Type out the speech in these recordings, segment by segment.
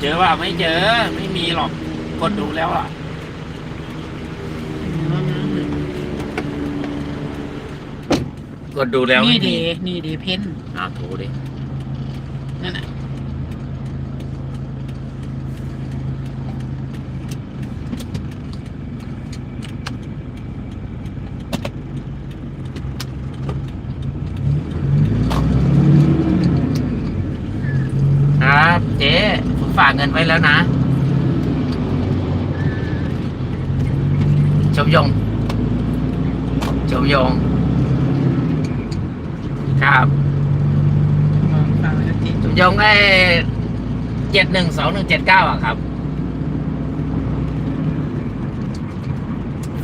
เจอว่าไม่เจอ ไม่มีหรอกกดดูแล้วอะกดดูแล้วนี่ไม่เดมีนี่เดเพนอ่าโทรดินั่นน่ะครับเจ๊ผม ฝากเงินไว้แล้วนะ ชมยง ชมยง ครับมองฟังแล้วจิชมยงไอ้เจ็ดหนึ่งสองหนึ่งเจ็ดเก้าอะครับ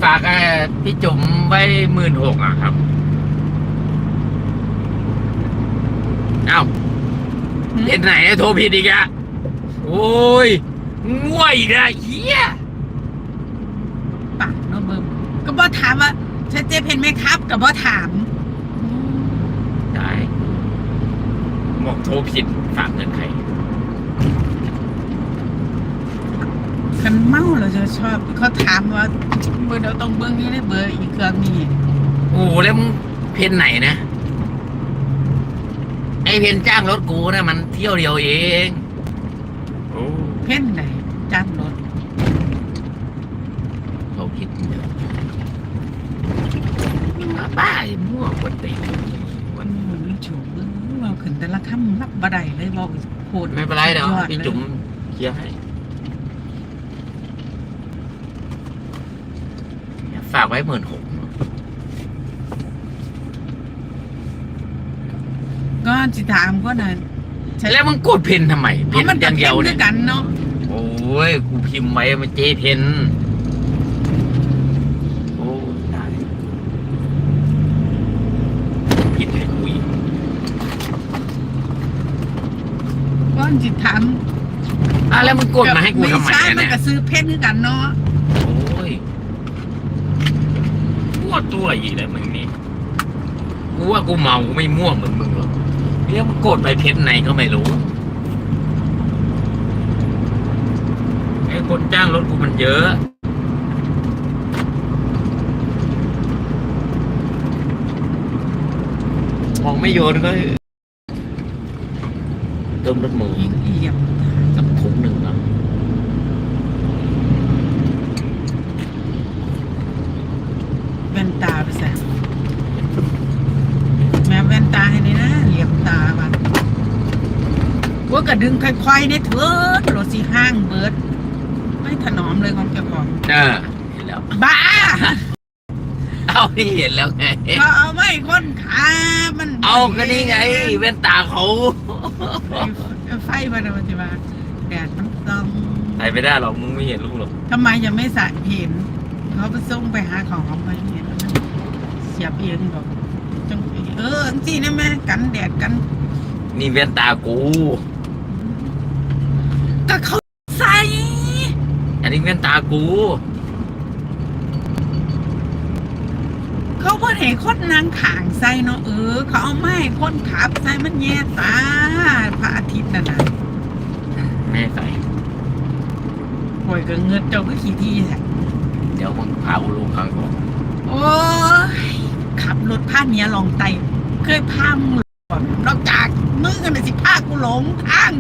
ฝากไอ้พี่จุ๋มไว้หมื่นหกอะครับ เอ้าเห็นไหนโทรผิดอีกอะ โอ้ยง่วยอีกอะเฮียปากเนาะเบิ่มก็บ่ถามว่าชัดเจนเพนไหมครับก็บ่ถามได้บอกโทรผิดฝากเงินใครคันเมาเราจะชอบเขาถามว่าเบอร์เดี๋ยวต้องเบิ่งนี่ได้เบอร์อีกเครื่องนี่โอ้แล้วมึงเพนไหนนะ ไอเพนจ้างรถกูนะมันเที่ยวเดียวเองโอ้ เพนไหนจ้างรถโทรผิดเยอะบ้าไอ้มั่วคนตีนวัวันนนี้มันโฉมเบิ่งเราขึ้นแต่ละคำรับบ่ได้เลยบอกโคตรไม่เป็นไรเดี๋ยวสุดอพี่เลยจุ๋มเคลียร์ให้ฝากไว้หมื่นหกก็สิถามก็น่ะแล้วมึงกดเพนทำไมเพนมันอย่างเดียวเนี่ยคือกันเนาะโอ้ย กูพิมพ์ไว้มันเจเพนโอ้ได้ผิดให้กูอีกก็สิถามอะแล้วมึงกดมาให้กูทำไมใช่อะมันเนี่ย ก็ซื้อเพชรคือกันเนาะโอ้ยมั่วตัวอีกแล้วมึงนี่ กูว่ากูเมา กูไม่ม่วงเหมือนมึงหรอกเรียกมึงกดไปเพชรไหนก็ไม่รู้ ไอ้คนจ้างรถกูมันเยอะ มองไม่โยนก็เติมรถมูอีกเอี่ยมกับถุงหนึ่งนะแว่นตาไปใส่แม่แว่นตาให้นี่นะเหลียมตาบัดว่าก็ดึงค่อยๆเนี่ยเถิดรถสิห้ เออเห็นแล้ว บ้าเอาที่เห็นแล้วไงเขาเอาไม่คนขามันเอาก็นี่ไงแว่นตาเขาไฟมันมันจะมาแดดมันต้องใส่ไม่ได้หรอกมึงไม่เห็นลูกหรอกทำไมจะไม่ใส่เห็นเขาไปส่งไปหาของเขาไปเห็นแล้วมันเสียบเองบอกจังเออจีนะแม่กันแดดกัน นี่แว่นตากูก็เขาใส่ อันนี้ แว่นตากูเขาเพิ่เห็นคนนางขางใส่เนาะเออ เขาเอาไม้คนขับใส่มันแย่ตาพระอาทิตย์น่ะนะแม่ใส่ป่วยก็เงินเจ้าก็ขี่ที่แหละเดี๋ยวมึงพากูลงข้างก่อนโอ้ยขับรถพาเมียลองไตเคยพามึงหลงนอกจากมึงกันนะสิพากูหลงทาง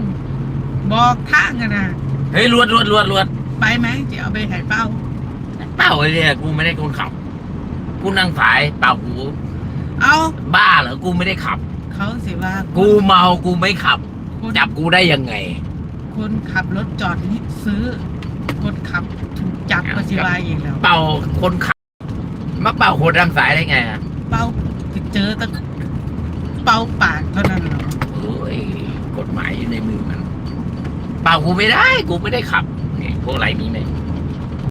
บอกทางอะนะเฮ้ยรวดรวดรวดรวด ไปไหมจะเอาไปไห้เป้าเป้าไอ้เนี่ยกูไม่ได้คนขับ กูนั่งสายเปล่ากู เอาบ้าเหรอกูไม่ได้ขับ เขาสิว่ากูเมากูไม่ขับคนจับกูได้ยังไงคนขับรถจอดนี่ซื้อ คนขับถูกจับก็สิว่าอีกแล้ว เป่าคนขับมาเป่าคนนั่งสายได้ไงอะเป้าที่เจอตั้งเป้าปากเท่านั้นเหรอโอ้ยกฎหมายอยู่ในมือมัน เป่ากูไม่ได้ กูไม่ได้ขับ 我来ก美